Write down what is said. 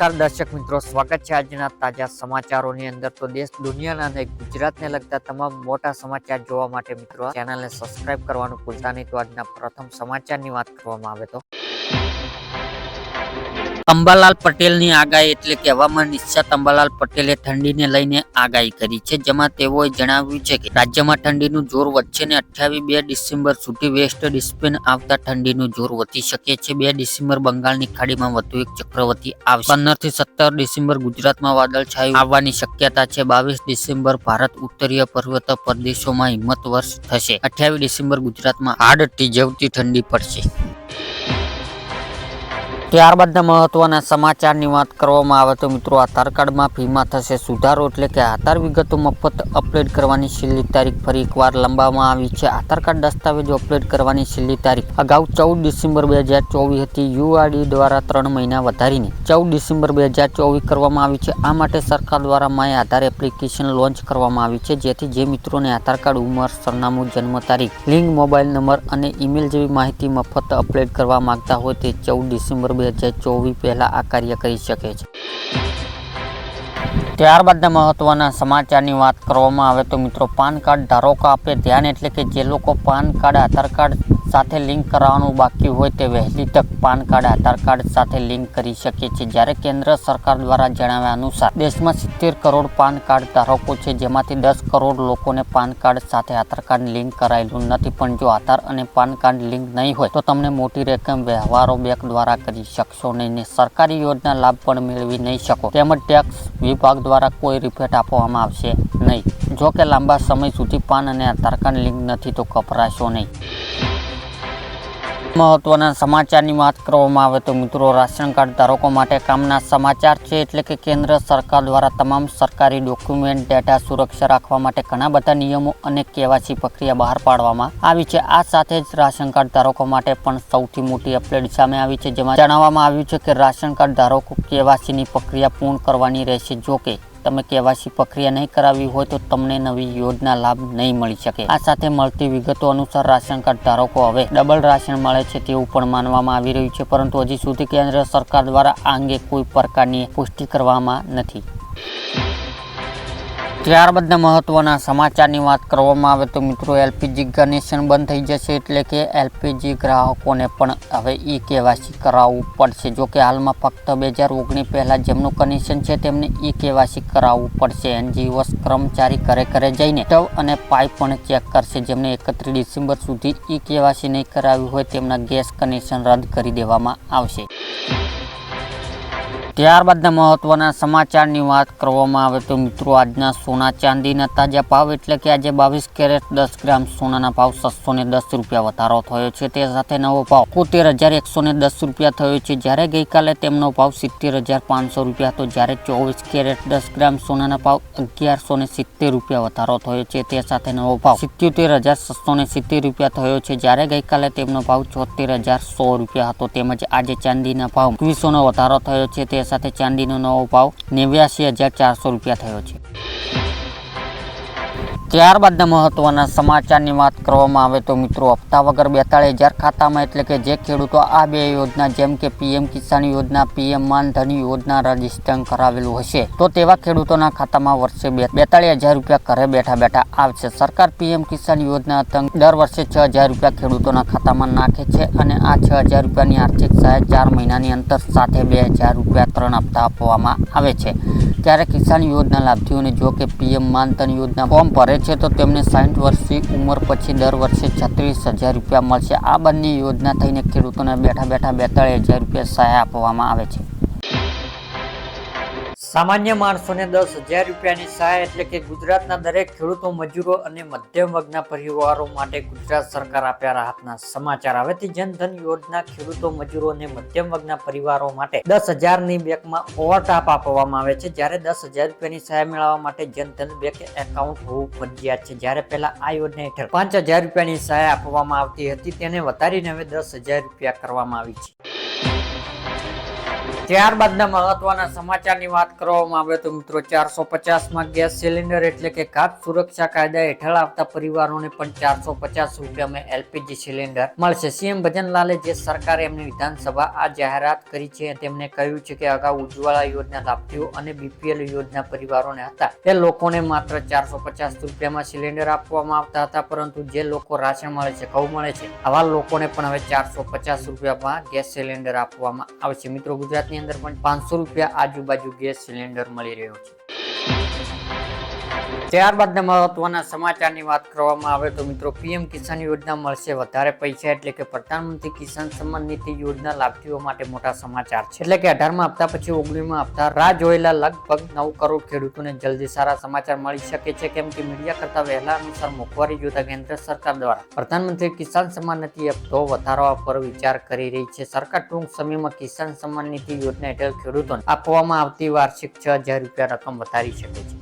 નમસ્કાર દર્શક મિત્રો, સ્વાગત છે આજના તાજા સમાચારોની અંદર. તો દેશ, દુનિયાના અને ગુજરાતને લગતા તમામ મોટા સમાચાર જોવા માટે મિત્રો ચેનલને સબસ્ક્રાઇબ કરવાનું ભૂલતા નહીં. તો આજના પ્રથમ સમાચારની વાત કરવામાં આવે તો. અંબાલાલ પટેલની આગાહી એટલે કે હવામાન નિષ્ણાત અંબાલાલ પટેલે ઠંડીને લઈને આગાહી કરી છે, જેમાં તેઓએ જણાવ્યું છે કે રાજ્યમાં ઠંડીનું જોર વધશે ને અઠ્યાવીસ બે ડિસેમ્બર સુધી વેસ્ટ ડિસ્પેન આવતા ઠંડીનું જોર વધી શકે છે. બે ડિસેમ્બર બંગાળની ખાડીમાં વધુ એક ચક્રવર્તી આવશે. પંદરથી સત્તર ડિસેમ્બર ગુજરાતમાં વાદળછાયું આવવાની શક્યતા છે. બાવીસ ડિસેમ્બર ભારત ઉત્તરીય પર્વત પ્રદેશોમાં હિંમત વર્ષ થશે. અઠ્યાવીસ ડિસેમ્બર ગુજરાતમાં હાડ ટીજવતી ઠંડી પડશે. ત્યારબાદના મહત્વના સમાચારની વાત કરવામાં આવે તો મિત્રો આધાર કાર્ડમાં ફીમાં થશે સુધારો એટલે કે આધાર વિગતો મફત અપલોડ કરવાની છેલ્લી તારીખ ફરી એકવાર લંબાવવામાં આવી છે. આધાર કાર્ડ દસ્તાવેજો અપલોડ કરવાની છેલ્લી તારીખ. અગાઉ ચૌદ ડિસેમ્બર બે હજાર ચોવીસ હતી. યુઆરડી દ્વારા ત્રણ મહિના વધારીને ચૌદ ડિસેમ્બર બે હજાર ચોવીસ કરવામાં આવી છે. આ માટે સરકાર દ્વારા માય આધાર એપ્લિકેશન લોન્ચ કરવામાં આવી છે, જેથી જે મિત્રોને આધાર કાર્ડ ઉંમર, સરનામું, જન્મ તારીખ, લિંક, મોબાઈલ નંબર અને ઈમેલ જેવી માહિતી મફત અપલોડ કરવા માંગતા હોય તે ચૌદ ડિસેમ્બર બે હજાર ચોવીસ પહેલા આ કાર્ય કરી શકે છે. ત્યારબાદના મહત્વના સમાચારની વાત કરવામાં આવે તો મિત્રો, પાન કાર્ડ ધારકો આપે ધ્યાન એટલે કે જે લોકો પાન કાર્ડ, આધાર કાર્ડ સાથે લિંક કરાવવાનું બાકી હોય તે વહેલી તક પાન કાર્ડ, આધાર કાર્ડ સાથે લિંક કરી શકે છે. જ્યારે કેન્દ્ર સરકાર દ્વારા જણાવ્યા અનુસાર, દેશમાં સિત્તેર કરોડ પાન કાર્ડ ધારકો છે, જેમાંથી દસ કરોડ લોકોને પાન કાર્ડ સાથે આધાર કાર્ડ લિંક કરાયેલું નથી. પણ જો આધાર અને પાન કાર્ડ લિંક નહીં હોય, તો તમને મોટી રકમ વ્યવહારો બેંક દ્વારા કરી શકશો નહીં ને સરકારી યોજના લાભ પણ મેળવી નહીં શકો. તેમજ ટેક્સ વિભાગ દ્વારા કોઈ રિફેટ આપવામાં આવશે નહીં. જો કે લાંબા સમય સુધી પાન અને આધાર કાર્ડ લિંક નથી, તો ગભરાશો નહીં. મહત્વના સમાચારની વાત કરવામાં આવે તો મિત્રો, રાશન કાર્ડ ધારકો માટે કામના સમાચાર છે એટલે કે કેન્દ્ર સરકાર દ્વારા તમામ સરકારી ડોક્યુમેન્ટ, ડેટા સુરક્ષા રાખવા માટે ઘણા બધા નિયમો અને કેવાસી પ્રક્રિયા બહાર પાડવામાં આવી છે. આ સાથે જ રાશન કાર્ડ ધારકો માટે પણ સૌથી મોટી અપડેટ સામે આવી છે. જેમાં જણાવવામાં આવ્યું છે કે રાશન કાર્ડ ધારકો કેવાસીની પ્રક્રિયા પૂર્ણ કરવાની રહેશે. જો કે તમે કેવાયસી પ્રક્રિયા નહીં કરાવી હોય તો તમને નવી યોજના લાભ નહીં મળી શકે. આ સાથે મળતી વિગતો અનુસાર રાશન કાર્ડ ધારકો હવે ડબલ રાશન મળે છે તેવું પણ માનવામાં આવી રહ્યું છે, પરંતુ હજી સુધી કેન્દ્ર સરકાર દ્વારા આ અંગે કોઈ પ્રકારની પુષ્ટિ કરવામાં નથી. ત્યારબાદના મહત્ત્વના સમાચારની વાત કરવામાં આવે તો મિત્રો, એલપીજી કનેક્શન બંધ થઈ જશે એટલે કે એલપીજી ગ્રાહકોને પણ હવે ઈ કેવાસી કરાવવું પડશે. જો કે હાલમાં ફક્ત બે હજાર ઓગણીસ પહેલાં જેમનું કનેક્શન છે, તેમને ઈ કેવાસી કરાવવું પડશે. એનજીઓસ કર્મચારી ઘરે ઘરે જઈને ટવ અને પાઇપ પણ ચેક કરશે. જેમને એકત્રીસ ડિસેમ્બર સુધી ઈ કેવાસી નહીં કરાવ્યું હોય, તેમના ગેસ કનેક્શન રદ કરી દેવામાં આવશે. ત્યારબાદના મહત્વના સમાચારની વાત કરવામાં આવે તો મિત્રો, આજના સોના ચાંદીના તાજા ભાવ એટલે કે આજે બાવીસ કેરેટ દસ ગ્રામ સોનાના ભાવ છસો ને દસ રૂપિયા વધારો થયો છે. તે સાથે નવો ભાવ કોતેર હજાર એકસો ને દસ રૂપિયા થયો છે. જ્યારે ગઈકાલે તેમનો ભાવ સિત્તેર હજાર પાંચસો રૂપિયા હતો. જ્યારે ચોવીસ કેરેટ દસ ગ્રામ સોનાના ભાવ અગિયારસો ને સિત્તેર રૂપિયા વધારો થયો છે. તે સાથે નવો ભાવ સિત્યોતેર હજાર છસો ને સિત્તેર રૂપિયા થયો છે. જ્યારે ગઈકાલે તેમનો ભાવ છોતેર હજાર સો રૂપિયા હતો. તેમજ આજે ચાંદીના ભાવ એકવીસોનો વધારો થયો છે. તે સાથે ચાંદીનો નવો ભાવ નેવ્યાસી હજાર ચારસો રૂપિયા થયો છે. ત્યારબાદના મહત્ત્વના સમાચારની વાત કરવામાં આવે તો મિત્રો હપ્તા વગર બેતાળીસ હજાર ખાતામાં એટલે કે જે ખેડૂતો આ બે યોજના જેમ કે પીએમ કિસાન યોજના, પીએમ માનધન યોજના રજીસ્ટ્રેશન કરાવેલું હશે, તો તેવા ખેડૂતોના ખાતામાં વર્ષે બેતાળીસ હજાર રૂપિયા ઘરે બેઠા બેઠા આવશે. સરકાર પીએમ કિસાન યોજના દર વર્ષે છ હજાર રૂપિયા ખેડૂતોના ખાતામાં નાખે છે અને આ છ હજાર રૂપિયાની આર્થિક સહાય ચાર મહિનાની અંતર સાથે બે હજાર રૂપિયા ત્રણ હપ્તા આપવામાં આવે છે. ત્યારે કિસાન યોજના લાભાર્થીઓને જો કે પીએમ માનધન યોજના ફોર્મ ભરે છે તો તેમને સાઠ વર્ષની ઉંમર પછી દર વર્ષે છત્રીસ હજાર રૂપિયા મળશે. આ બંને યોજના થઈને ખેડૂતોને બેઠા બેઠા બેતાળીસ હજાર રૂપિયા સહાય આપવામાં આવે છે. સામાન્ય માણસોને દસ હજાર રૂપિયાની સહાય એટલે કે ગુજરાતના દરેક ખેડૂતો, મજૂરો અને મધ્યમ વર્ગના પરિવારો માટે ગુજરાત સરકાર આપ્યા રાહતના સમાચાર. હવેથી જનધન યોજના ખેડૂતો, મજૂરો અને મધ્યમ વર્ગના પરિવારો માટે દસ હજારની બેંકમાં ઓવરટાપ આપવામાં આવે છે. જ્યારે દસ હજાર રૂપિયાની સહાય મેળવવા માટે જનધન બેંક એકાઉન્ટ હોવું ફરજિયાત છે. જ્યારે પહેલા આ યોજના હેઠળ પાંચ હજાર રૂપિયાની સહાય આપવામાં આવતી હતી, તેને વધારીને હવે દસ હજાર રૂપિયા કરવામાં આવી છે. ત્યારબાદના મહત્વના સમાચારની વાત કરવામાં આવે તો મિત્રો ચારસો પચાસમાં ગેસ સિલિન્ડર એટલે કે ખાદ્ય સુરક્ષા કાયદા હેઠળ આવતા પરિવારોને પણ ચારસો પચાસ રૂપિયામાં એલપીજી સિલિન્ડર મળશે. સીએમ ભજનલાલે જે સરકારે એમની વિધાનસભા આ જાહેરાત કરી છે તેમણે કહ્યું છે કે અગાઉ ઉજ્જવલા યોજના લાભર્થીઓ અને બીપીએલ યોજના પરિવારોને હતા. તે લોકોને માત્ર ચારસો પચાસ રૂપિયામાં સિલિન્ડર આપવામાં આવતા હતા, પરંતુ જે લોકો રાશન મળે છે, ઘઉં મળે છે, આવા લોકોને પણ હવે ચારસો પચાસ રૂપિયામાં ગેસ સિલિન્ડર આપવામાં આવશે. મિત્રો ગુજરાતની અંદર પણ પાંચસો રૂપિયા આજુબાજુ ગેસ સિલિન્ડર મળી રહ્યો છે. ત્યારબાદના મહત્વના સમાચારની વાત કરવામાં આવે તો મિત્રો, પીએમ કિસાન યોજના મળશે, વધારે પૈસા એટલે કે પ્રધાનમંત્રી કિસાન સન્માન નિધિ યોજના લાભાર્થીઓ માટે મોટા સમાચાર છે. એટલે કે અઢારમાં હપ્તા પછી ઓગણીમાં હપ્તા રાહ જોયેલા લગભગ નવ કરોડ ખેડૂતોને જલ્દી સારા સમાચાર મળી શકે છે, કેમ કે મીડિયા કરતા વહેલા અનુસાર મોંઘવારી જોતા કેન્દ્ર સરકાર દ્વારા પ્રધાનમંત્રી કિસાન સન્માન નિધિ હપ્તો વધારવા પર વિચાર કરી રહી છે. સરકાર ટૂંક સમયમાં કિસાન સન્માન નિધિ યોજના હેઠળ ખેડૂતોને આપવામાં આવતી વાર્ષિક છ હજાર રૂપિયા રકમ વધારી શકે છે.